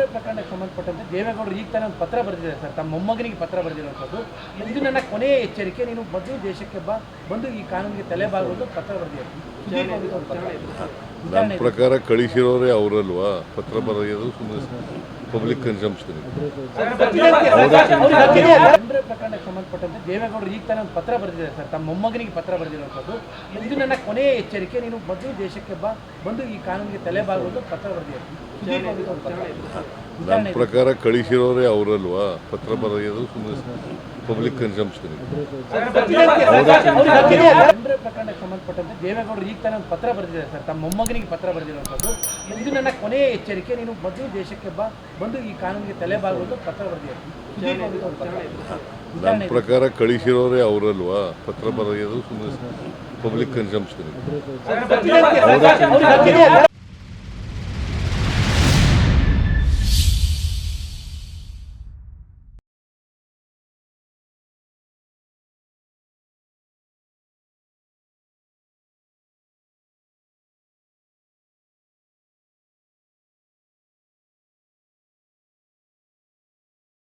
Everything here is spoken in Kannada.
ದಂಡ್ರೆ ಪ್ರಕರಣಕ್ಕೆ ಸಂಬಂಧಪಟ್ಟಂತೆ ದೇವೇಗೌಡರು ಈಗ ತಾನೇ ಒಂದು ಪತ್ರ ಬರೆದಿದೆ ಸರ್ ತಮ್ಮ ಮೊಮ್ಮಗನಿಗೆ ಪತ್ರ ಬರೆದಿರುವಂಥದ್ದು ಇದು ನನ್ನ ಕೊನೆಯ ಎಚ್ಚರಿಕೆ ನೀನು ಮೊದಲು ದೇಶಕ್ಕೆ ಬಾ ಬಂದು ಈ ಕಾನೂನಿಗೆ ತಲೆ ಬಾಗುವುದು ಪತ್ರ ಬರೆದಿದ್ದಾರೆ. ನನ್ನ ಪ್ರಕಾರ ಕಳಿಸಿರೋರೇ ಅವರಲ್ವಾ ಪತ್ರ ಬರೆಯೋದು ಸುಮ್ಮನೆ ಪಬ್ಲಿಕ್ ಕನ್ಸಂಪ್ಷನ್ ಪ್ರಕರಣಕ್ಕೆ ಸಂಬಂಧಪಟ್ಟಂತೆ ದೇವೇಗೌಡರು ಈಗ ತಾನೇ ಒಂದು ಪತ್ರ ಬರೆದಿದೆ ಸರ್ ತಮ್ಮ ಮೊಮ್ಮಗನಿಗೆ ಪತ್ರ ಬರೆದಿರುವಂಥದ್ದು ಇದು ನನ್ನ ಕೊನೆಯ ಎಚ್ಚರಿಕೆ ನೀನು ಮೊದಲು ದೇಶಕ್ಕೆ ಬಾ ಬಂದು ಈ ಕಾನೂನಿಗೆ ತಲೆ ಬಾಗುವುದು ಪತ್ರ ಬರೆದಿದ್ದಾರೆ. ನನ್ನ. ಪ್ರಕಾರ ಕಳಿಸಿರೋರೇ ಅವರಲ್ವಾ? ಪತ್ರ ಬರೆಯೋದು ಸುಮ್ಮನೆ ಪಬ್ಲಿಕ್ ಕನ್ಸಂಪ್ಷನ್ ಪ್ರಕರಣಕ್ಕೆ ಸಂಬಂಧಪಟ್ಟಂತೆ ದೇವೇಗೌಡರು ಈಗ ತಾನೇ ಪತ್ರ ಬರೆದಿದ್ದಾರೆ ಸರ್. ತಮ್ಮ ಮೊಮ್ಮಗನಿಗೆ ಪತ್ರ ಬರೆದಿರುವಂಥದ್ದು. ಇದು ನನ್ನ ಕೊನೆಯ ಎಚ್ಚರಿಕೆ. ನೀನು ಮೊದಲು ದೇಶಕ್ಕೆ ಬಾ. ಬಂದು ಈ ಕಾನೂನಿಗೆ ತಲೆ ಬಾಗುವುದು ಪತ್ರ ಬರೆದಿದ್ದಾರೆ ನಮ್ಮ ನನ್ನ ಪ್ರಕಾರ ಕಳಿಸಿರೋರೇ ಅವರಲ್ವಾ? ಪತ್ರ ಬರೆಯೋದು ಸುಮ್ಮನೆ ಪಬ್ಲಿಕ್ ಕನ್ಸಂಪ್ಷನ್